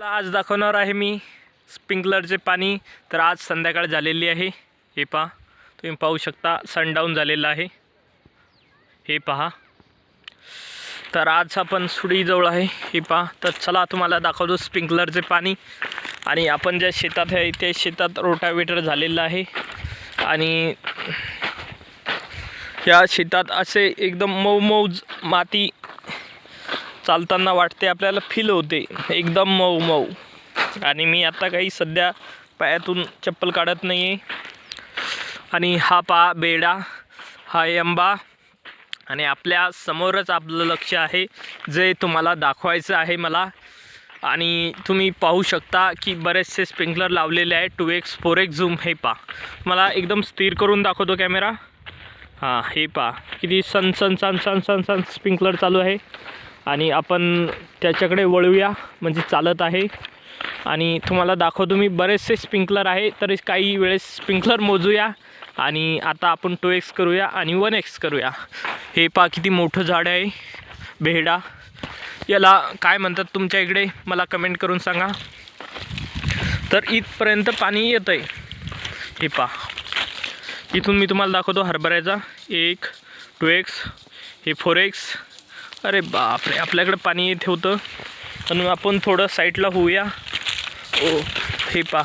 मला आज दाखवणार आहे मी स्प्रिंकलरचे पाणी. तर आज संध्याकाळ झालेली आहे. हे पहा तुम्ही पाहू शकता सनडाऊन झालेलं आहे. हे पहा. तर आज आपण सुडीजवळ आहे. हे पहा. तर चला तुम्हाला दाखवतो स्प्रिंकलरचे पाणी. आणि आपण ज्या शेतात आहे त्या शेतात रोटावेटर झालेलं आहे. आणि या शेतात असे एकदम मऊ मऊ माती चालताना वाटते आपल्याला फील होते. एकदम मऊ मऊ. आणि मी आता काही सध्या पायातून चप्पल काढत नाही आहे आणि हा पा बेडा हा यंबा आणि आपल्या समोरच आपलं लक्ष आहे. जे तुम्हाला दाखवायचं आहे मला. आणि तुम्ही पाहू शकता की बरेचसे स्प्रिंकलर लावलेले आहे two X four X zoom हे पा. मला एकदम स्थिर करून दाखवतो कॅमेरा. हां हे पा. किती सन सन सन सन सन सन स्प्रिंकलर चालू आहे. आणि आपण त्याच्याकडे वळूया म्हणजे चालत आहे. आणि तुम्हाला दाखवतो मी बरेचसे स्प्रिंकलर आहे तरी काही वेळेस स्प्रिंकलर मोजूया. आणि आता आपण टू एक्स करूया आणि वन एक्स करूया. हे पा किती मोठं झाड आहे बेहडा. याला काय म्हणतात तुमच्या इकडे मला कमेंट करून सांगा. तर इथपर्यंत पाणी येतं आहे हे पा इथून मी तुम्हाला दाखवतो हरभऱ्याचा. एक टू एक्स. हे फोर एक्स. अरे बापरे आपल्याकडे पाणी येत होतं पण आपण थोडं साईडला होऊया. ओ हे पा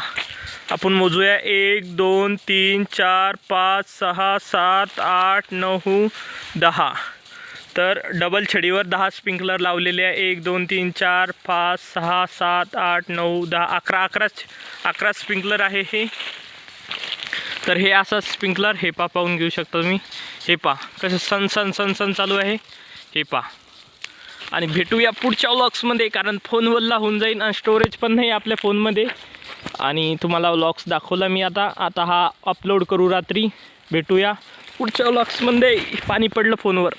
आपण मोजूया. एक दोन तीन चार पाच सहा सात आठ नऊ दहा. तर डबल छडीवर दहा स्प्रिंकलर लावलेले आहे. एक दोन तीन चार पाच सहा सात आठ नऊ दहा. अकरा अकरा अकरा स्प्रिंकलर आहे हे. तर हे असं स्प्रिंकलर हे पा पाहून घेऊ शकता तुम्ही. हे पा कसं सन सन सन सन चालू आहे. हे पा आणि भेटूया पुढच्या व्लॉग्समध्ये कारण फोन वल्ला होऊन जाईल आणि स्टोरेज पण नाही आपल्या फोनमध्ये आणि तुम्हाला व्लॉग्स दाखवला मी आता. आता हा अपलोड करू रात्री. भेटूया पुढच्या व्लॉग्समध्ये पाणी पडलं फोनवर